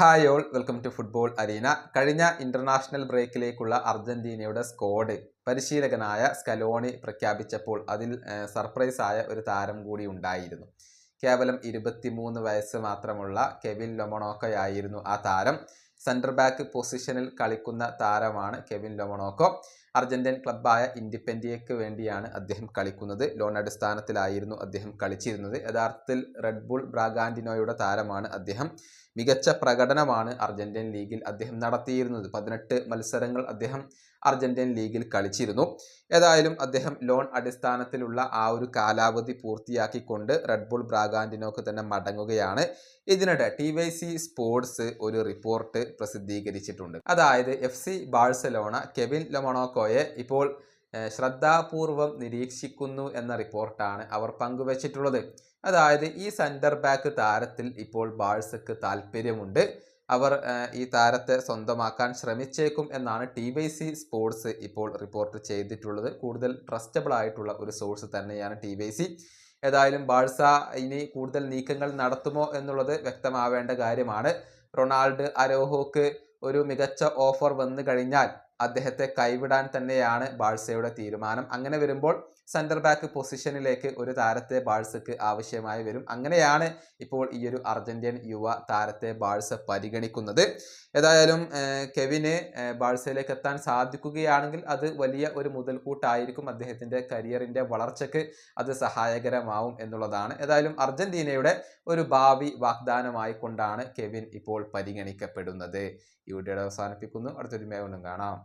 Hi all welcome to football arena. കഴിഞ്ഞ international ബ്രേക്കിലേക്കുള്ള അർജന്റീനയുടെ സ്ക്വാഡ് പരിശീലകനായ സ്കലോണി പ്രഖ്യാപിച്ചപ്പോൾ അതിൽ സർപ്രൈസ് ആയ ഒരു താരം കൂടി ഉണ്ടായിരുന്നു. കേവലം ഇരുപത്തിമൂന്ന് വയസ്സ് മാത്രമുള്ള കെവിൻ ലൊമണോക്കോയായിരുന്നു ആ താരം. സെന്റർ ബാക്ക് പൊസിഷനിൽ കളിക്കുന്ന താരമാണ് കെവിൻ ലൊമണോക്കോ. അർജന്റീൻ ക്ലബ്ബായ ഇൻഡിപെൻഡിയയ്ക്ക് വേണ്ടിയാണ് അദ്ദേഹം കളിക്കുന്നത്. ലോൺ അടിസ്ഥാനത്തിലായിരുന്നു അദ്ദേഹം കളിച്ചിരുന്നത്. യഥാർത്ഥത്തിൽ റെഡ് ബുൾ ബ്രാഗാൻഡിനോയുടെ താരമാണ് അദ്ദേഹം. മികച്ച പ്രകടനമാണ് അർജന്റീൻ ലീഗിൽ അദ്ദേഹം നടത്തിയിരുന്നത്. പതിനെട്ട് മത്സരങ്ങൾ അദ്ദേഹം അർജന്റീൻ ലീഗിൽ കളിച്ചിരുന്നു. ഏതായാലും അദ്ദേഹം ലോൺ അടിസ്ഥാനത്തിലുള്ള ആ ഒരു കാലാവധി പൂർത്തിയാക്കിക്കൊണ്ട് റെഡ് ബുൾ ബ്രാഗാൻഡിനോക്ക് തന്നെ മടങ്ങുകയാണ്. ഇതിനിടെ ടി വൈ സി സ്പോർട്സ് ഒരു റിപ്പോർട്ട് പ്രസിദ്ധീകരിച്ചിട്ടുണ്ട്. അതായത് എഫ് സി ബാഴ്സലോണ കെവിൻ ലൊമണോക്കോയെ ഇപ്പോൾ ശ്രദ്ധാപൂർവം നിരീക്ഷിക്കുന്നു എന്ന റിപ്പോർട്ടാണ് അവർ പങ്കുവച്ചിട്ടുള്ളത്. അതായത് ഈ സെന്റർ ബാക്ക് താരത്തിൽ ഇപ്പോൾ ബാഴ്സക്ക് താല്പര്യമുണ്ട് അവർ ഈ താരത്തെ സ്വന്തമാക്കാൻ ശ്രമിച്ചേക്കും എന്നാണ് ടി വൈ സി സ്പോർട്സ് ഇപ്പോൾ റിപ്പോർട്ട് ചെയ്തിട്ടുള്ളത്. കൂടുതൽ ട്രസ്റ്റബിൾ ആയിട്ടുള്ള ഒരു സോഴ്സ് തന്നെയാണ് ടി വൈ സി ഏതായാലും ബാഴ്സ ഇനി കൂടുതൽ നീക്കങ്ങൾ നടത്തുമോ എന്നുള്ളത് വ്യക്തമാവേണ്ട കാര്യമാണ്. റൊണാൾഡ് അരോഹോക്ക് ഒരു മികച്ച ഓഫർ വന്നു കഴിഞ്ഞാൽ അദ്ദേഹത്തെ കൈവിടാൻ തന്നെയാണ് ബാഴ്സയുടെ തീരുമാനം. അങ്ങനെ വരുമ്പോൾ സെന്റർ ബാക്ക് പൊസിഷനിലേക്ക് ഒരു താരത്തെ ബാഴ്സക്ക് ആവശ്യമായി വരും. അങ്ങനെയാണ് ഇപ്പോൾ ഈ ഒരു അർജന്റീൻ യുവ താരത്തെ ബാഴ്സ പരിഗണിക്കുന്നത്. ഏതായാലും കെവിന് ബാഴ്സയിലേക്ക് എത്താൻ സാധിക്കുകയാണെങ്കിൽ അത് വലിയ ഒരു മുതൽക്കൂട്ടായിരിക്കും അദ്ദേഹത്തിന്റെ കരിയറിന്റെ വളർച്ചയ്ക്ക് അത് സഹായകരമാവും എന്നുള്ളതാണ്. ഏതായാലും അർജന്റീനയുടെ ഒരു ഭാവി വാഗ്ദാനമായി കൊണ്ടാണ് കെവിൻ ഇപ്പോൾ പരിഗണിക്കപ്പെടുന്നത്. ഈ വീഡിയോയുടെ അവസാനിപ്പിക്കുന്നു. അടുത്തൊരു മേവനും കാണാം.